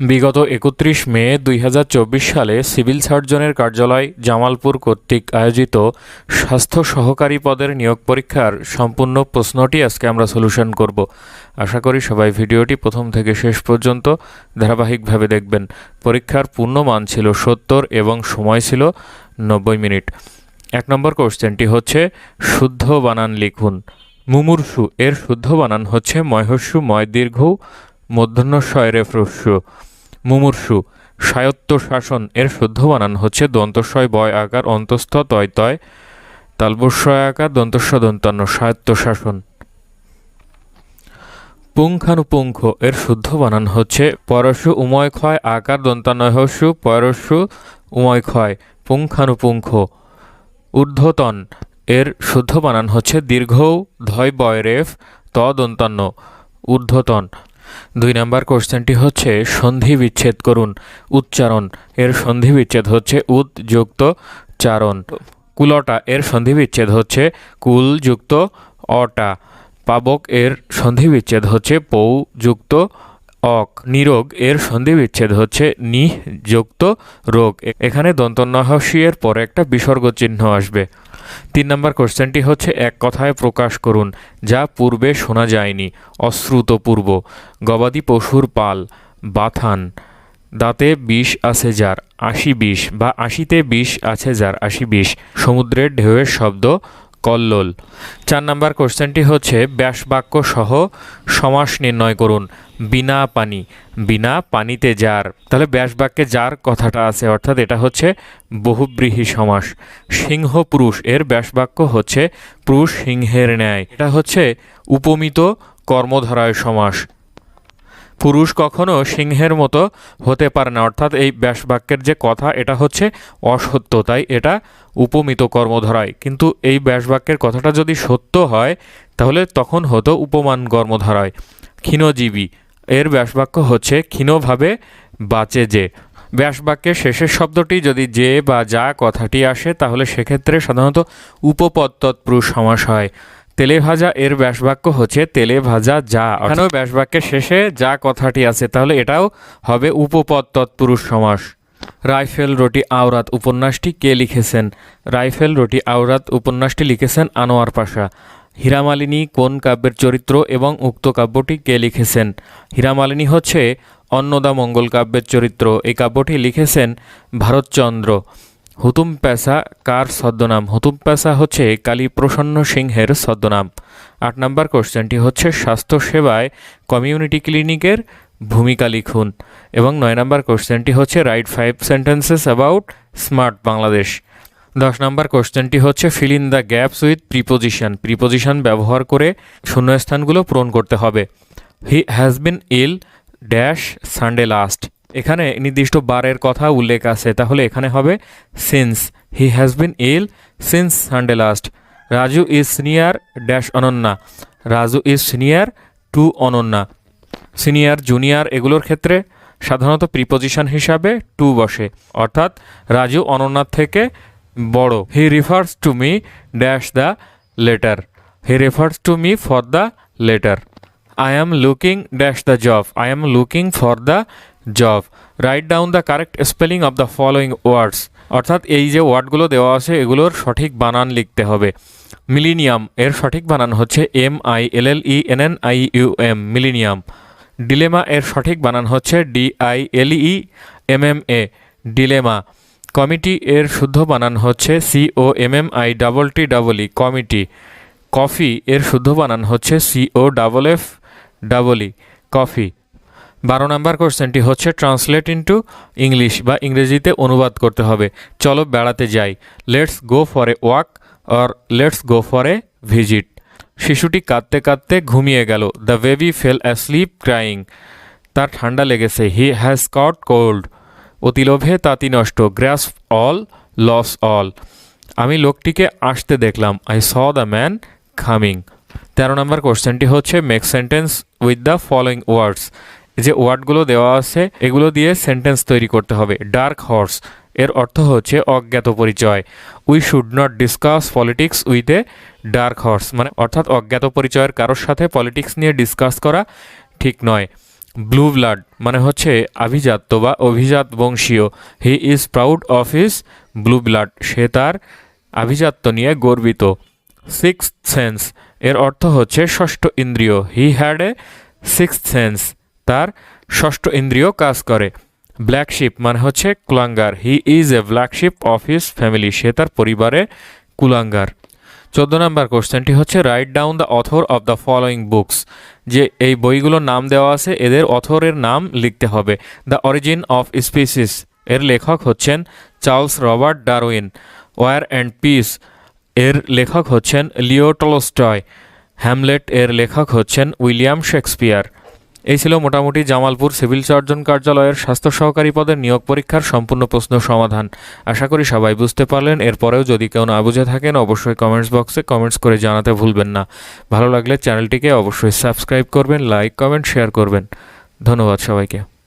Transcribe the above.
বিগত একত্রিশ মে দুই হাজার চব্বিশ সালে সিভিল সার্জনের কার্যালয় জামালপুর কর্তৃক আয়োজিত স্বাস্থ্য সহকারী পদের নিয়োগ পরীক্ষার সম্পূর্ণ প্রশ্নটি আজকে আমরা সলিউশন করব। আশা করি সবাই ভিডিওটি প্রথম থেকে শেষ পর্যন্ত ধারাবাহিকভাবে দেখবেন। পরীক্ষার পূর্ণ মান ছিল সত্তর এবং সময় ছিল নব্বই মিনিট। এক নম্বর কোশ্চেনটি হচ্ছে, শুদ্ধ বানান লিখুন। মুমূর্ষু, এর শুদ্ধ বানান হচ্ছে ময়হস্যু ময় দীর্ঘ মধ্যাহ্ন শয় রেফ্রস্য মুমূর্ষু, স্বায়ত্ত শাসন, এর শুদ্ধ বানান হচ্ছে দন্তস্বয় বয় আকার, অন্তস্থ তয় তয়, তালবস্বয় আকার, দন্তস্ব দন্তান্ন, স্বায়ত্ত শাসন। পুঙ্খানুপুঙ্খ, এর শুদ্ধ বানান হচ্ছে পরশু উময় ক্ষয় আকার দন্তানয়স্যু পরশু উময় ক্ষয়, পুঙ্খানুপুঙ্খ। ঊর্ধ্বতন, এর শুদ্ধ বানান হচ্ছে দীর্ঘ ধয় বয় রেফ ত দন্তান্ন। ঊর্ধ্বতন দুই নাম্বার কোশ্চেনটি হচ্ছে, সন্ধি বিচ্ছেদ করুন, উচ্চারণ। এর সন্ধি বিচ্ছেদ হচ্ছে উদ যুক্ত চারণ। কুলটা, এর সন্ধি বিচ্ছেদ হচ্ছে কুল যুক্ত অটা। পাবক, এর সন্ধি বিচ্ছেদ হচ্ছে পৌ যুক্ত অক। নিরোগ, এর সন্ধি বিচ্ছেদ হচ্ছে নিহ যুক্ত রোগ এখানে দন্তন্নহসী এর পরে একটা বিসর্গ চিহ্ন আসবে। তিন নম্বর কোশ্চেনটি হচ্ছে, এক কথায় প্রকাশ করুন, যা পূর্বে শোনা যায়নি, অশ্রুত পূর্ব, গবাদি পশুর পাল, বাথান, দাঁতে বিষ আছে যার, আশি বিষ, বা আশিতে বিষ আছে যার, আশি বিষ, সমুদ্রের ঢেউয়ের শব্দ কল্লোল। চার নাম্বার কোশ্চেনটি হচ্ছে ব্যাসবাক্য সহ সমাস নির্ণয় করুন, বিনা পানি, বিনা পানিতে যার। তাহলে ব্যাসবাক্যে যার কথাটা আছে, অর্থাৎ এটা হচ্ছে বহুব্রীহি সমাস। সিংহ পুরুষ, এর ব্যাসবাক্য হচ্ছে, পুরুষ সিংহের ন্যায়। এটা হচ্ছে উপমিত কর্মধারায় সমাস। পুরুষ কখনো সিংহের মতো হতে পারে না। অর্থাৎ এই ব্যাসবাক্যের যে কথা, এটা হচ্ছে অসত্য। তাই এটা উপমিত কর্মধারায়। কিন্তু এই ব্যাসবাক্যের কথাটা যদি সত্য হয়, তাহলে তখন হতো উপমান কর্মধারায়। ক্ষীণজীবী। এর ব্যাসবাক্য হচ্ছে, ক্ষীণভাবে বাঁচে যে। ব্যাসবাক্যের শেষের শব্দটি যদি যে বা যা কথাটি আসে, তাহলে সেক্ষেত্রে সাধারণত উপপদ তৎপুরুষ সমাস হয়। তেলে ভাজা এর ব্যাসবাক্য হচ্ছে তেলে ভাজা যা। এখানেও ব্যাসবাক্যের শেষে যা কথাটি আছে তাহলে এটাও হবে উপপদ তৎপুরুষ সমাস। রাইফেল রুটি আওরাত উপন্যাসটি কে লিখেছেন? রাইফেল রুটি আওরাত উপন্যাসটি লিখেছেন আনোয়ার পাশা। হীরামালিনী কোন কাব্যের চরিত্র এবং উক্ত কাব্যটি কে লিখেছেন? হীরামালিনী হচ্ছে অন্নদা মঙ্গল কাব্যের চরিত্র। এই কাব্যটি লিখেছেন ভারতচন্দ্র। হুতুম পেশা কার ছদ্মনাম? হুতুম পেশা হচ্ছে কালী প্রসন্ন সিংহের ছদ্মনাম। আট নম্বর কোশ্চেনটি হচ্ছে স্বাস্থ্যসেবায় কমিউনিটি ক্লিনিকের ভূমিকা লিখুন। এবং নয় নম্বর কোশ্চেনটি হচ্ছে, write five sentences about smart Bangladesh. দশ নম্বর কোশ্চেনটি হচ্ছে, fill in the gaps with preposition. Preposition ব্যবহার করে শূন্যস্থানগুলো পূরণ করতে হবে। He has been ill dash Sunday last. এখানে নির্দিষ্ট বারের কথা উল্লেখ আছে। তাহলে এখানে হবে since he has been ill since Sunday last Raju is senior dash Ananya Raju is senior to Ananya senior junior এগুলোর ক্ষেত্রে সাধারণত প্রিপোজিশন হিসাবে টু বসে, অর্থাৎ রাজু অনন্যার থেকে বড়। He refers to me dash the letter he refers to me for the letter I am looking dash the job I am looking for the job write down the correct spelling of the following words অর্থাৎ এই যে ওয়ার্ডগুলো দেওয়া আছে, এগুলোর সঠিক বানান লিখতে হবে। মিলিনিয়াম এর সঠিক বানান হচ্ছে M I L L E N N I U M millennium dilemma এর সঠিক বানান হচ্ছে D I L E M M A dilemma committee এর শুদ্ধ বানান হচ্ছে C O M M I double T double E committee coffee এর শুদ্ধ বানান হচ্ছে C O double F double E coffee বারো নম্বর কোশ্চেনটি হচ্ছে ট্রান্সলেট ইনটু ইংলিশ বা ইংরেজিতে অনুবাদ করতে হবে। চলো বেড়াতে যাই। Let's go for a walk or let's go for a visit শিশুটি কাঁদতে কাঁদতে ঘুমিয়ে গেল। The baby fell asleep crying তার ঠান্ডা লেগেছে। হি হ্যাজ কট কোল্ড অতিলোভে তাঁতি নষ্ট। গ্রাস অল লস অল আমি লোকটিকে আসতে দেখলাম। I saw the man coming তেরো নম্বর কোশ্চেনটি হচ্ছে make sentence with the following words যে ওয়ার্ডগুলো দেওয়া আছে, এগুলো দিয়ে সেন্টেন্স তৈরি করতে হবে। ডার্ক হর্স, এর অর্থ হচ্ছে অজ্ঞাত পরিচয়। We should not discuss politics with a dark horse মানে অর্থাৎ অজ্ঞাত পরিচয়ের কারোর সাথে পলিটিক্স নিয়ে ডিসকাস করা ঠিক নয়। ব্লু ব্লাড মানে হচ্ছে আভিজাত্য বা অভিজাত বংশীয়। He is proud of his blue blood সে তার আভিজাত্য নিয়ে গর্বিত। সিক্স সেন্স এর অর্থ হচ্ছে ষষ্ঠ ইন্দ্রিয়। He had a six sense তার ষষ্ঠ ইন্দ্রিয় কাজ করে। ব্ল্যাক শিপ মানে হচ্ছে কুলাঙ্গার। He is a black sheep of his family সে তার পরিবারে কুলাঙ্গার। চোদ্দ নম্বর কোশ্চেনটি হচ্ছে write down the author of the following books যে এই বইগুলোর নাম দেওয়া আছে, এদের অথরের নাম লিখতে হবে। দ্য অরিজিন অফ স্পিসিস এর লেখক হচ্ছেন Charles Robert Darwin. War and Peace এর লেখক হচ্ছেন লিও টলস্টয় হ্যামলেট এর লেখক হচ্ছেন উইলিয়াম শেক্সপিয়ার। এই ছিল মোটামুটি জামালপুর সিভিল সার্জন কার্যালয়ের স্বাস্থ্য সহকারী পদের নিয়োগ পরীক্ষার সম্পূর্ণ প্রশ্ন সমাধান। আশা করি সবাই বুঝতে পারলেন, এরপরেও যদি কেউ না বুঝে থাকেন, অবশ্যই কমেন্টস বক্সে কমেন্টস করে জানাতে ভুলবেন না। ভালো লাগলে চ্যানেলটিকে অবশ্যই সাবস্ক্রাইব করবেন, লাইক, কমেন্ট, শেয়ার করবেন। ধন্যবাদ সবাইকে।